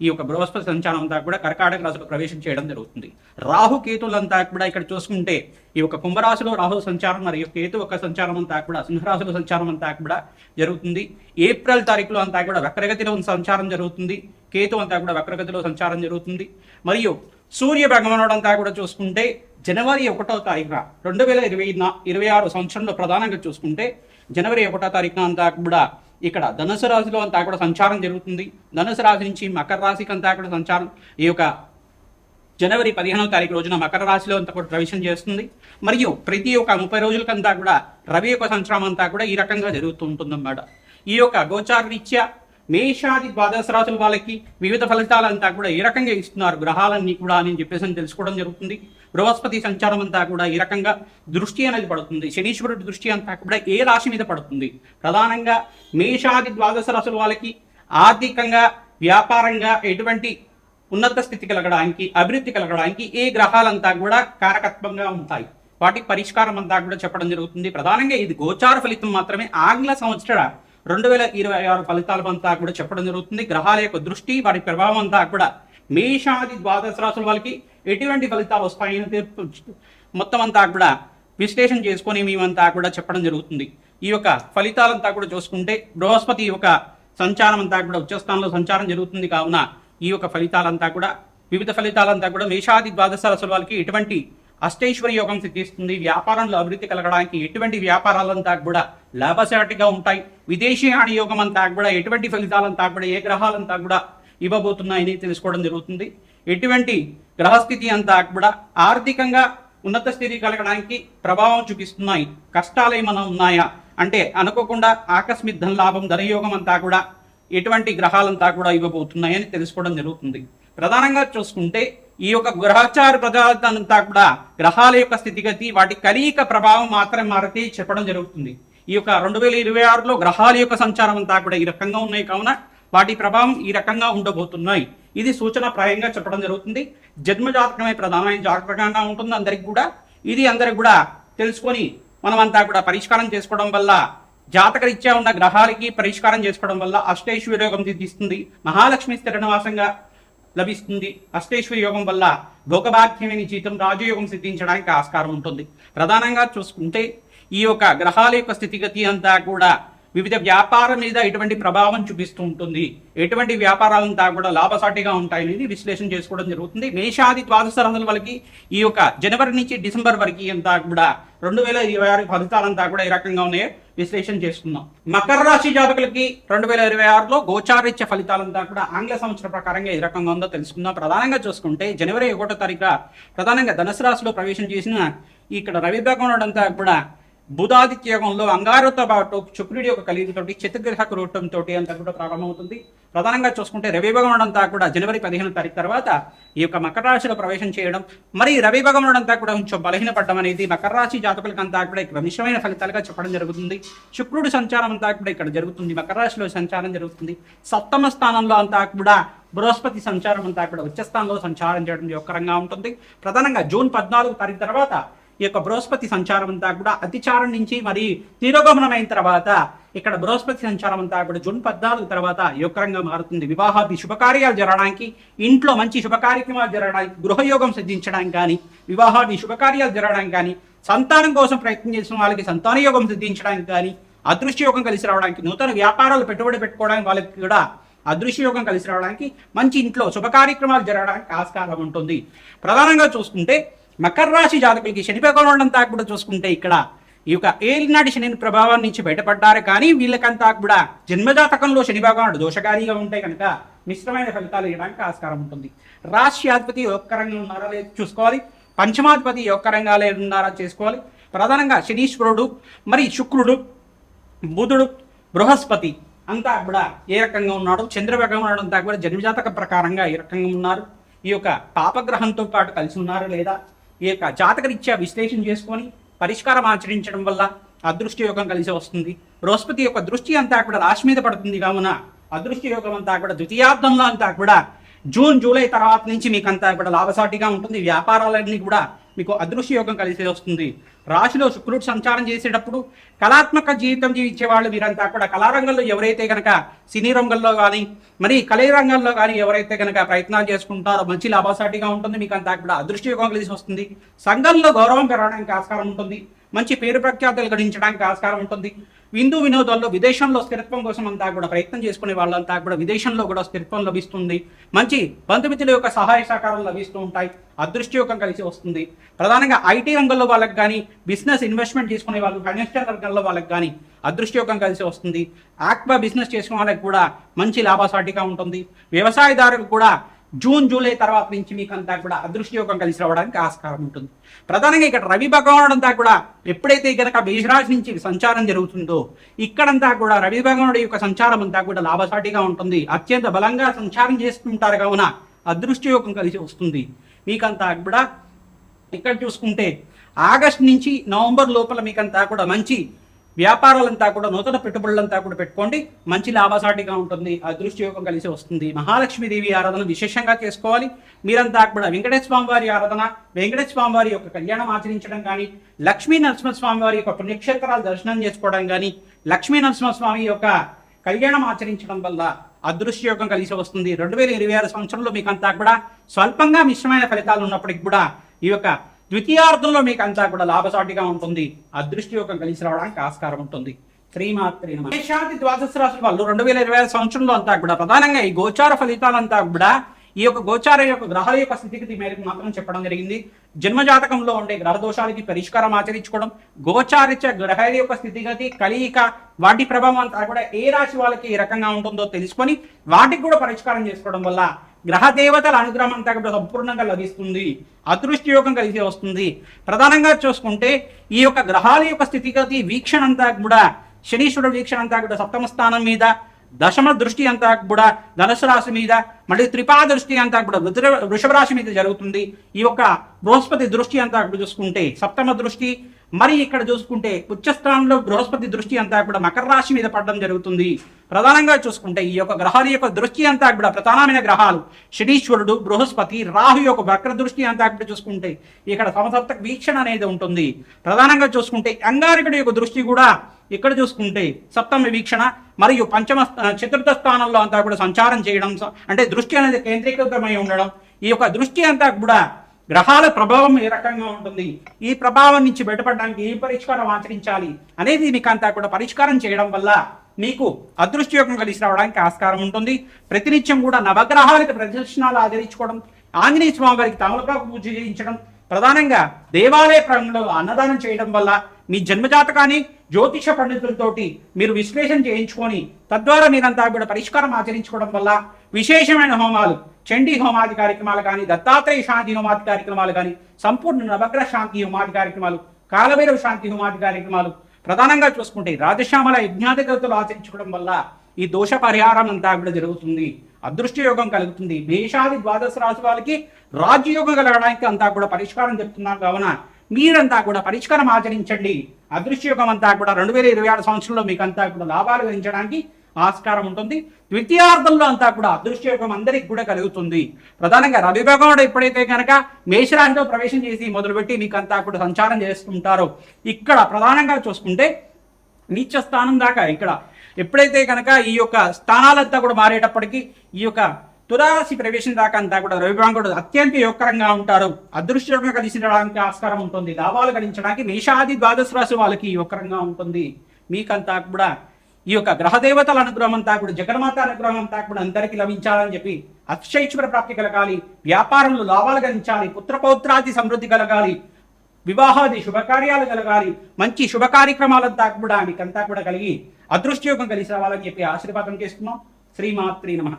ఈ యొక్క బృహస్పతి సంచారం అంతా కూడా కర్కాటక రాశిలో ప్రవేశం చేయడం జరుగుతుంది. రాహు కేతులంతా కూడా ఇక్కడ చూసుకుంటే ఈ యొక్క కుంభరాశిలో రాహు సంచారం మరియు కేతు ఒక సంచారం అంతా కూడా సింహరాశిలో సంచారం అంతా కూడా జరుగుతుంది. ఏప్రిల్ తారీఖులో అంతా కూడా వక్రగతిలో సంచారం జరుగుతుంది. కేతు అంతా కూడా వక్రగతిలో సంచారం జరుగుతుంది. మరియు సూర్య భగవానుడు అంతా కూడా చూసుకుంటే జనవరి ఒకటో తారీఖున రెండు వేల ఇరవై ఇరవై ఆరు సంవత్సరంలో ప్రధానంగా చూసుకుంటే జనవరి ఒకటో తారీఖున అంతా కూడా ఇక్కడ ధనుసు రాశిలో అంతా కూడా సంచారం జరుగుతుంది. ధనుసు రాశి నుంచి మకర రాశికి అంతా కూడా సంచారం. ఈ యొక్క జనవరి పదిహేనవ తారీఖు రోజున మకర రాశిలో అంతా కూడా ప్రవేశం చేస్తుంది. మరియు ప్రతి ఒక్క ముప్పై రోజులకంతా కూడా రవి యొక్క సంచారం అంతా కూడా ఈ రకంగా జరుగుతూ ఉంటుందన్నమాట. ఈ యొక్క గోచార రీత్యా మేషాది ద్వాదశ రాశుల వాళ్ళకి వివిధ ఫలితాలంతా కూడా ఏ రకంగా ఇస్తున్నారు. గ్రహాలన్నీ కూడా అని చెప్పేసి తెలుసుకోవడం జరుగుతుంది. బృహస్పతి సంచారం అంతా కూడా ఈ రకంగా దృష్టి అనేది పడుతుంది. శనీశ్వరుడి దృష్టి అంతా కూడా ఏ రాశి మీద పడుతుంది? ప్రధానంగా మేషాది ద్వాదశ రాశుల వాళ్ళకి ఆర్థికంగా వ్యాపారంగా ఎటువంటి ఉన్నత స్థితి కలగడానికి అభివృద్ధి కలగడానికి ఏ గ్రహాలంతా కూడా కారకత్వంగా ఉంటాయి. వాటి పరిష్కారం అంతా కూడా చెప్పడం జరుగుతుంది. ప్రధానంగా ఇది గోచార ఫలితం మాత్రమే. ఆంగ్ల సంవత్సర రెండు వేల ఇరవై ఆరు ఫలితాలు అంతా కూడా చెప్పడం జరుగుతుంది. గ్రహాల యొక్క దృష్టి వాటి ప్రభావం అంతా కూడా మేషాది ద్వాదశ రాసుల వాళ్ళకి ఎటువంటి ఫలితాలు వస్తాయని మొత్తం అంతా కూడా విశ్లేషణ చేసుకొని మేమంతా కూడా చెప్పడం జరుగుతుంది. ఈ యొక్క ఫలితాలంతా కూడా చూసుకుంటే బృహస్పతి యొక్క సంచారం అంతా కూడా ఉచ్చస్థానంలో సంచారం జరుగుతుంది కావున ఈ యొక్క ఫలితాలంతా కూడా వివిధ ఫలితాలంతా కూడా మేషాది ద్వాదశ రాసుల వాళ్ళకి ఎటువంటి అష్టైశ్వర యోగం సిద్ధిస్తుంది. వ్యాపారంలో అభివృద్ధి కలగడానికి ఎటువంటి వ్యాపారాలంతా కూడా లాభసాటిగా ఉంటాయి. విదేశీ యోగం అంతా కూడా ఎటువంటి ఫలితాలంతా కూడా ఏ గ్రహాలంతా కూడా ఇవ్వబోతున్నాయని తెలుసుకోవడం జరుగుతుంది. ఎటువంటి గ్రహస్థితి అంతా కూడా ఆర్థికంగా ఉన్నత స్థితి కలగడానికి ప్రభావం చూపిస్తున్నాయి. కష్టాలు ఏమైనా ఉన్నాయా? అంటే అనుకోకుండా ఆకస్మిక ధన లాభం ధనయోగం అంతా కూడా ఎటువంటి గ్రహాలంతా కూడా ఇవ్వబోతున్నాయని తెలుసుకోవడం జరుగుతుంది. ప్రధానంగా చూసుకుంటే ఈ యొక్క గ్రహచార ప్రజలంతా కూడా గ్రహాల యొక్క స్థితిగతి వాటి కలయిక ప్రభావం మాత్రమే మారితే చెప్పడం జరుగుతుంది. ఈ యొక్క రెండు వేల ఇరవై ఆరులో గ్రహాల యొక్క సంచారం అంతా కూడా ఈ రకంగా ఉన్నాయి. కావున వాటి ప్రభావం ఈ రకంగా ఉండబోతున్నాయి. ఇది సూచన ప్రాయంగా చెప్పడం జరుగుతుంది. జన్మ జాతకమే ప్రధానమైన జాతకంగా ఉంటుంది అందరికి కూడా. ఇది అందరికి కూడా తెలుసుకొని మనమంతా కూడా పరిష్కారం చేసుకోవడం వల్ల జాతకరీత్యా ఉన్న గ్రహాలకి పరిష్కారం చేసుకోవడం వల్ల అష్టేశ్వరి యోగం సిద్ధిస్తుంది. మహాలక్ష్మి స్థిరనివాసంగా లభిస్తుంది. అష్టేశ్వరి యోగం వల్ల భోగభాగ్యమైన జీతం రాజయోగం సిద్ధించడానికి ఆస్కారం ఉంటుంది. ప్రధానంగా చూసుకుంటే ఈ యొక్క గ్రహాల యొక్క స్థితిగతి అంతా కూడా వివిధ వ్యాపారం మీద ఎటువంటి ప్రభావం చూపిస్తూ ఉంటుంది. ఎటువంటి వ్యాపారాలంతా కూడా లాభసాటిగా ఉంటాయనేది విశ్లేషణ చేసుకోవడం జరుగుతుంది. మేషాది ద్వాదశ రాశుల వాళ్ళకి ఈ యొక్క జనవరి నుంచి డిసెంబర్ వరకు అంతా కూడా రెండు వేల ఇరవై ఆరు ఫలితాలంతా కూడా ఈ రకంగా ఉన్నాయో. విశ్లేషణ చేసుకుందాం. మకర రాశి జాతకులకి రెండు వేల ఇరవై ఆరులో గోచారిత్య ఫలితాలంతా కూడా ఆంగ్ల సంవత్సరం ప్రకారంగా ఏ రకంగా ఉందో తెలుసుకుందాం. ప్రధానంగా చూసుకుంటే జనవరి ఒకటో తారీఖు ప్రధానంగా ధనుసు రాశిలో ప్రవేశం చేసిన ఇక్కడ రవి భగవానుడు కూడా బుధాదిత్య యోగంలో అంగారుతో పాటు శుక్రుడి యొక్క కలిగితోటి చతుర్గ్రహ కూటంతో అంతా కూడా ప్రారంభమవుతుంది. ప్రధానంగా చూసుకుంటే రవి భగవానుడు అంతా కూడా జనవరి పదిహేను తారీఖు తర్వాత ఈ యొక్క మకర రాశిలో ప్రవేశం చేయడం మరి రవి భగవానుడు అంతా కూడా కొంచెం బలహీనపడడం అనేది మకర రాశి జాతకులకు అంతా కూడా ఇక్కడ మిశ్రమైన ఫలితాలుగా చెప్పడం జరుగుతుంది. శుక్రుడు సంచారం అంతా కూడా ఇక్కడ జరుగుతుంది మకర రాశిలో సంచారం జరుగుతుంది. సప్తమ స్థానంలో అంతా కూడా బృహస్పతి సంచారం అంతా కూడా ఉచ్చ స్థానంలో సంచారం చేయడం యొక్కరంగా ఉంటుంది. ప్రధానంగా జూన్ పద్నాలుగు తారీఖు తర్వాత ఈ యొక్క బృహస్పతి సంచారం అంతా కూడా అతిచారం నుంచి మరి తిరోగమనమైన తర్వాత ఇక్కడ బృహస్పతి సంచారం అంతా కూడా జూన్ పద్నాలుగు తర్వాత యుగరంగా మారుతుంది. వివాహాది శుభకార్యాలు జరగడానికి ఇంట్లో మంచి శుభ కార్యక్రమాలు జరగడానికి గృహయోగం సిద్ధించడానికి కానీ వివాహాది శుభకార్యాలు జరగడానికి కానీ సంతానం కోసం ప్రయత్నం చేసిన వాళ్ళకి సంతాన యోగం సిద్ధించడానికి కానీ అదృశ్య యోగం కలిసి రావడానికి నూతన వ్యాపారాలు పెట్టుబడి పెట్టుకోవడానికి వాళ్ళకి కూడా అదృశ్య యోగం కలిసి రావడానికి మంచి ఇంట్లో శుభ కార్యక్రమాలు జరగడానికి ఆస్కారం ఉంటుంది. ప్రధానంగా చూసుకుంటే మకర రాశి జాతకులకి శని భగవానుడు కూడా చూసుకుంటే ఇక్కడ ఈ యొక్క ఏలినాటి శని ప్రభావం నుంచి బయటపడ్డారు. కానీ వీళ్ళకంతా కూడా జన్మజాతకంలో శని భగవానుడు దోషకారిగా ఉంటే కనుక మిశ్రమైన ఫలితాలు ఇవ్వడానికి ఆస్కారం ఉంటుంది. రాష్ట్రాధిపతి రంగం ఉన్నారా లేదు చూసుకోవాలి. పంచమాధిపతి ఒక్కరంగా లేదు ఉన్నారా చేసుకోవాలి. ప్రధానంగా శనీశ్వరుడు మరి శుక్రుడు బుధుడు బృహస్పతి అంతా కూడా ఏ రకంగా ఉన్నాడు? చంద్ర భగవానుడు అంతా కూడా జన్మజాతక ప్రకారంగా ఏ రకంగా ఉన్నారు? ఈ యొక్క పాపగ్రహంతో పాటు కలిసి ఉన్నారు లేదా? ఈ యొక్క జాతకరీత్యా విశ్లేషణ చేసుకొని పరిష్కారం ఆచరించడం వల్ల అదృష్ట యోగం కలిసి వస్తుంది. బృహస్పతి యొక్క దృష్టి అంతా కూడా రాశి మీద పడుతుంది కావున అదృష్ట యోగం అంతా కూడా ద్వితీయార్థంలో అంతా కూడా జూన్ జూలై తర్వాత నుంచి మీకు అంతా కూడా లాభసాటిగా ఉంటుంది. వ్యాపారాలన్నీ కూడా మీకు అదృశ్య యోగం కలిసి వస్తుంది. రాశిలో శుక్రుడు సంచారం చేసేటప్పుడు కళాత్మక జీవితం జీవించే వాళ్ళు మీరంతా కూడా కళారంగంలో ఎవరైతే కనుక సినీ రంగంలో కానీ మరి కళీ రంగంలో కానీ ఎవరైతే కనుక ప్రయత్నాలు చేసుకుంటారో మంచి లాభసాటిగా ఉంటుంది. మీకు అంతా కూడా అదృష్ట యోగం కలిసి వస్తుంది. సంఘంలో గౌరవం పెరగడానికి ఆస్కారం ఉంటుంది. మంచి పేరు ప్రఖ్యాతులు గడించడానికి ఆస్కారం ఉంటుంది. విందు వినోదాల్లో విదేశంలో స్థిరత్వం కోసం అంతా కూడా ప్రయత్నం చేసుకునే వాళ్ళంతా కూడా విదేశంలో కూడా స్థిరత్వం లభిస్తుంది. మంచి బంధుమిత్రుల యొక్క సహాయ సహకారం లభిస్తూ ఉంటాయి. అదృష్టయోగం కలిసి వస్తుంది. ప్రధానంగా ఐటీ రంగంలో వాళ్ళకి కానీ బిజినెస్ ఇన్వెస్ట్మెంట్ చేసుకునే వాళ్ళు ఫైనాన్షియల్ రంగంలో వాళ్ళకి కానీ అదృష్టయోగం కలిసి వస్తుంది. ఆక్వా బిజినెస్ చేసుకునే వాళ్ళకి కూడా మంచి లాభసాటిగా ఉంటుంది. వ్యవసాయదారులకు కూడా జూన్ జూలై తర్వాత నుంచి మీకు అంతా కూడా అదృష్టయోగం కలిసి రావడానికి ఆస్కారం ఉంటుంది. ప్రధానంగా ఇక్కడ రవి భగవానుడు అంతా కూడా ఎప్పుడైతే కనుక మేషరాశి నుంచి సంచారం జరుగుతుందో ఇక్కడంతా కూడా రవి భగవానుడి యొక్క సంచారం అంతా కూడా లాభసాటిగా ఉంటుంది. అత్యంత బలంగా సంచారం చేస్తుంటారు కావున అదృష్టయోగం కలిసి వస్తుంది. మీకంతా కూడా ఇక్కడ చూసుకుంటే ఆగస్ట్ నుంచి నవంబర్ లోపల మీకంతా కూడా మంచి వ్యాపారాలంతా కూడా నూతన పెట్టుబడులంతా కూడా పెట్టుకోండి. మంచి లాభసాటిగా ఉంటుంది. అదృష్టయోగం కలిసి వస్తుంది. మహాలక్ష్మీదేవి ఆరాధన విశేషంగా చేసుకోవాలి. మీరంతా కూడా వెంకటేశ్వర స్వామి వారి ఆరాధన వెంకటేశ్వర స్వామి వారి యొక్క కళ్యాణం ఆచరించడం కానీ లక్ష్మీ నరసింహస్వామి వారి యొక్క పుణ్యక్షేత్రాలు దర్శనం చేసుకోవడం కానీ లక్ష్మీ నరసింహస్వామి యొక్క కళ్యాణం ఆచరించడం వల్ల అదృశ్యయోగం కలిసి వస్తుంది. రెండు వేల ఇరవై ఆరు సంవత్సరంలో మీకు అంతా కూడా స్వల్పంగా మిశ్రమైన ఫలితాలు ఉన్నప్పటికి కూడా ఈ యొక్క ద్వితీయార్థంలో మీకు అంతా కూడా లాభసాటిగా ఉంటుంది. అదృష్టయోగం కలిసి రావడానికి ఆస్కారం ఉంటుంది. శ్రీమాత్రి నమః. మేషాది ద్వాదశ రాశుల వాళ్ళు రెండు వేల ఇరవై ఐదు సంవత్సరంలో అంతా కూడా ప్రధానంగా ఈ గోచార ఫలితాలంతా కూడా ఈ యొక్క గోచార యొక్క గ్రహాల యొక్క స్థితిగతి మేరకు మాత్రం చెప్పడం జరిగింది. జన్మజాతకంలో ఉండే గ్రహ దోషాలకి పరిష్కారం ఆచరించుకోవడం గోచారిత గ్రహాల యొక్క స్థితిగతి కలియిక వాటి ప్రభావం అంతా కూడా ఏ రాశి వాళ్ళకి ఏ రకంగా ఉంటుందో తెలుసుకొని వాటికి కూడా పరిష్కారం చేసుకోవడం వల్ల గ్రహ దేవతల అనుగ్రహం అంతా కూడా సంపూర్ణంగా లభిస్తుంది. అదృష్టి యోగం కలిసి వస్తుంది. ప్రధానంగా చూసుకుంటే ఈ యొక్క గ్రహాల యొక్క స్థితిగతి వీక్షణ అంతా కూడా శనీశ్వరుడు వీక్షణ అంతా కూడా సప్తమ స్థానం మీద దశమ దృష్టి అంతా కూడా ధనుసు రాశి మీద మళ్ళీ త్రిపా దృష్టి అంతా కూడా వృధ వృషభ రాశి మీద జరుగుతుంది. ఈ యొక్క బృహస్పతి దృష్టి అంతా కూడా చూసుకుంటే సప్తమ దృష్టి మరి ఇక్కడ చూసుకుంటే ఉచ్చస్థానంలో బృహస్పతి దృష్టి అంతా కూడా మకర రాశి మీద పడడం జరుగుతుంది. ప్రధానంగా చూసుకుంటే ఈ యొక్క గ్రహాల యొక్క దృష్టి అంతా కూడా ప్రధానమైన గ్రహాలు శనీశ్వరుడు బృహస్పతి రాహు యొక్క వక్ర దృష్టి అంతా కూడా చూసుకుంటే ఇక్కడ సమసప్తక వీక్షణ అనేది ఉంటుంది. ప్రధానంగా చూసుకుంటే అంగారకుడి యొక్క దృష్టి కూడా ఇక్కడ చూసుకుంటే సప్తమ వీక్షణ మరియు పంచమ చతుర్థ స్థానంలో అంతా కూడా సంచారం చేయడం అంటే దృష్టి అనేది కేంద్రీకృతమై ఉండడం. ఈ యొక్క దృష్టి అంతా కూడా గ్రహాల ప్రభావం ఏ రకంగా ఉంటుంది? ఈ ప్రభావం నుంచి బయటపడడానికి ఏ పరిష్కారం ఆచరించాలి అనేది మీకు అంతా కూడా పరిష్కారం చేయడం వల్ల మీకు అదృష్టయోగం కలిసి రావడానికి ఆస్కారం ఉంటుంది. ప్రతినిత్యం కూడా నవగ్రహాలకు ప్రదర్శనాలు ఆచరించుకోవడం ఆంజనేయ స్వామి వారికి తమలపాకు పూజ చేయించడం ప్రధానంగా దేవాలయ ప్రాంగంలో అన్నదానం చేయడం వల్ల మీ జన్మజాతకాన్ని జ్యోతిష పండితులతోటి మీరు విశ్లేషణ చేయించుకొని తద్వారా మీరంతా కూడా పరిష్కారం ఆచరించుకోవడం వల్ల విశేషమైన హోమాలు చండీ హోమాది కార్యక్రమాలు కానీ దత్తాత్రేయ శాంతి హోమాది కార్యక్రమాలు కానీ సంపూర్ణ నవగ్రహ శాంతి హోమాది కార్యక్రమాలు కాలభైరవ శాంతి హోమాది కార్యక్రమాలు ప్రధానంగా చూసుకుంటే రాజశ్యామల యజ్ఞాధిగతులు ఆచరించుకోవడం వల్ల ఈ దోష పరిహారం అంతా కూడా జరుగుతుంది. అదృష్ట యోగం కలుగుతుంది. మేషాది ద్వాదశ రాశి వాళ్ళకి రాజ్యయోగం కలగడానికి అంతా కూడా పరిష్కారం చెప్తున్నాం కావున మీరంతా కూడా పరిష్కారం ఆచరించండి. అదృశ్య అంతా కూడా రెండు వేల ఇరవై ఆరు సంవత్సరంలో మీకు అంతా కూడా లాభాలు గడించడానికి ఆస్కారం ఉంటుంది. ద్వితీయార్థంలో అంతా కూడా అదృష్టయోగం అందరికి కూడా కలుగుతుంది. ప్రధానంగా రవి ఎప్పుడైతే కనుక మేషరాశిలో ప్రవేశం చేసి మొదలుపెట్టి మీకు అంతా కూడా సంచారం చేస్తుంటారో ఇక్కడ ప్రధానంగా చూసుకుంటే నీచ స్థానం దాకా ఇక్కడ. ఎప్పుడైతే కనుక ఈ యొక్క స్థానాలంతా కూడా మారేటప్పటికీ ఈ యొక్క తులారాశి ప్రవేశం దాకా అంతా కూడా రవిభాంగుడు అత్యంత యోగకరంగా ఉంటారు. అదృష్టంగా కలిసి ఆస్కారం ఉంటుంది. లాభాలు గడించడానికి మేషాది ద్వాదశ రాశి వాళ్ళకి యోగకరంగా ఉంటుంది. మీకంతా కూడా ఈ యొక్క గ్రహదేవతల అనుగ్రహం అంతా కూడా జగన్మాత అనుగ్రహం అంతా కూడా అందరికీ లభించాలని చెప్పి అక్షైశ్వర ప్రాప్తి కలగాలి వ్యాపారంలో లాభాలు గడించాలి పుత్రపౌత్రాది సమృద్ధి కలగాలి వివాహాది శుభకార్యాలు కలగాలి మంచి శుభ కార్యక్రమాలంతా కూడా మీకంతా కూడా కలిగి అదృష్టయోగం కలిసి రావాలని చెప్పి ఆశీర్వాదం చేస్తున్నాం శ్రీమాత్రి నమ.